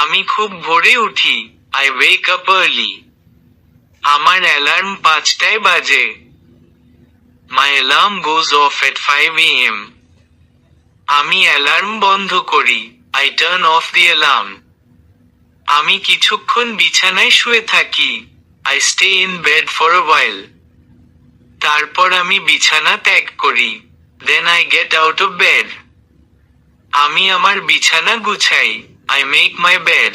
আমি খুব ভোরে উঠি। আই ওয়েক আপ আর্লি আমার অ্যালার্ম পাঁচটায় বাজে। My alarm goes off at five AM আমি অ্যালার্ম বন্ধ করি। I turn off the alarm আমি কিছুক্ষণ বিছানায় শুয়ে থাকি। I stay in bed for a while তারপর আমি বিছানা ত্যাগ করি। Then I get out of bed আমি আমার বিছানা গুছাই। আই মেক মাই বেড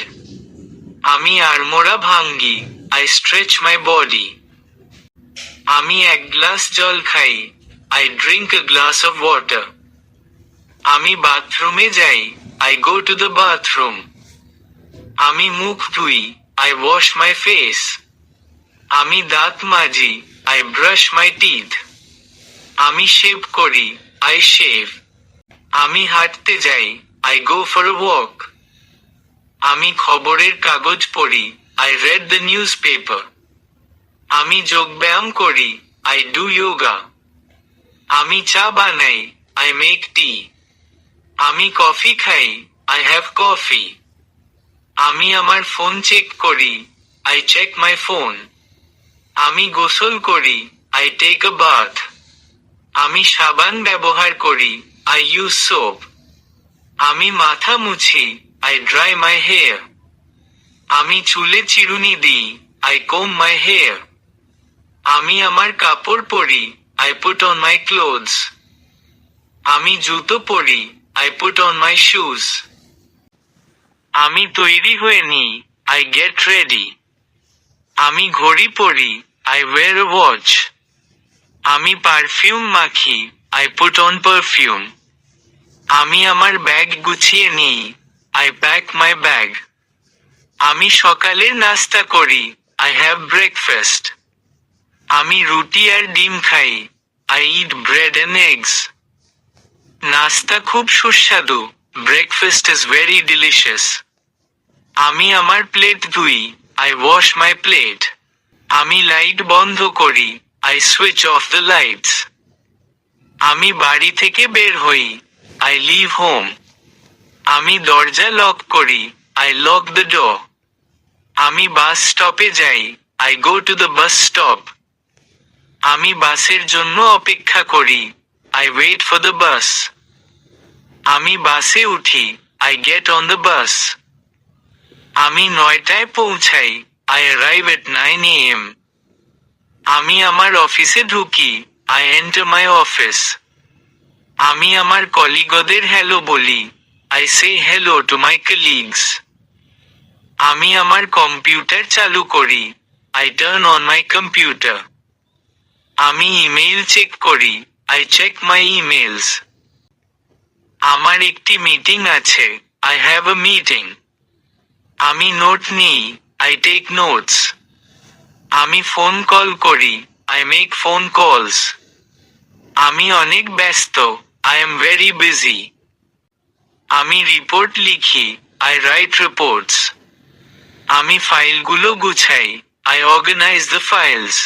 আমি আড়মোড়া ভাঙ্গি। আই স্ট্রেচ মাই বডি আমি এক গ্লাস জল খাই। I drink a glass of water আমি বাথরুমে যাই। I go to the bathroom আমি মুখ ধুই। আই ওয়াশ মাই ফেস আমি দাঁত মাজি। আই ব্রাশ মাই টিথ আমি শেভ করি। আই শেভ আমি হাঁটতে যাই। আই গো ফর ওয়াক আমি খবরের কাগজ পড়ি I read the newspaper আমি যোগব্যায়াম করি আই ডু যোগা আমি চা বানাই আই মেক টি আমি কফি খাই আই হ্যাভ কফি আমি আমার ফোন চেক করি আই চেক মাই ফোন আমি গোসল করি আই টেক আ বাথ আমি সাবান ব্যবহার করি আই ইউজ সোপ আমি মাথা মুছি আই ড্রাই মাই হেয়ার আমি চুলে চিরুনি দিই আই কোম মাই হেয়ার আমি আমার কাপড় পরি I put on my clothes আমি জুতো পরি I put on my shoes আমি তৈরি হয়ে নিই আই গেট রেডি আমি ঘড়ি পরি আই ওয়ের ওয়াচ আমি পারফিউম মাখি আই পুট অন পারফিউম আমি আমার ব্যাগ গুছিয়ে নিই আই প্যাক মাই ব্যাগ আমি সকালের নাস্তা করি। আই হ্যাভ ব্রেকফাস্ট আমি রুটি আর ডিম খাই। I eat bread and eggs নাস্তা খুব সুস্বাদু। ব্রেকফাস্ট ইজ ভেরি ডিলিশিয়াস আমি আমার প্লেট ধুই। আই ওয়াশ মাই প্লেট আমি লাইট বন্ধ করি। I switch off the lights আমি বাড়ি থেকে বের হই। আই লিভ হোম আমি দরজা লক করি আই লক দ্য ড আমি বাস স্টপে যাই I go to the bus stop আমি বাসের জন্য অপেক্ষা করি I wait for the bus আমি বাসে উঠি I get on the bus আমি নয়টায় পৌঁছাই I arrive at nine AM আমি আমার অফিসে ঢুকি আই এন্টার মাই অফিস আমি আমার কলিগদের হ্যালো বলি I say hello to my colleagues আমি আমার কম্পিউটার চালু করি। I turn on my computer আমি ইমেইল চেক করি। আই চেক মাই ইমেলস আমার একটি মিটিং আছে। আই হ্যাভ আ মিটিং আমি নোট নিই। আই টেক নোটস আমি ফোন কল করি। আই মেক ফোন কলস আমি অনেক ব্যস্ত। আই এম ভেরি বিজি আমি রিপোর্ট লিখি আই রাইট রিপোর্টস আমি ফাইলগুলো গুছাই আই অর্গানাইজ দ্য ফাইলস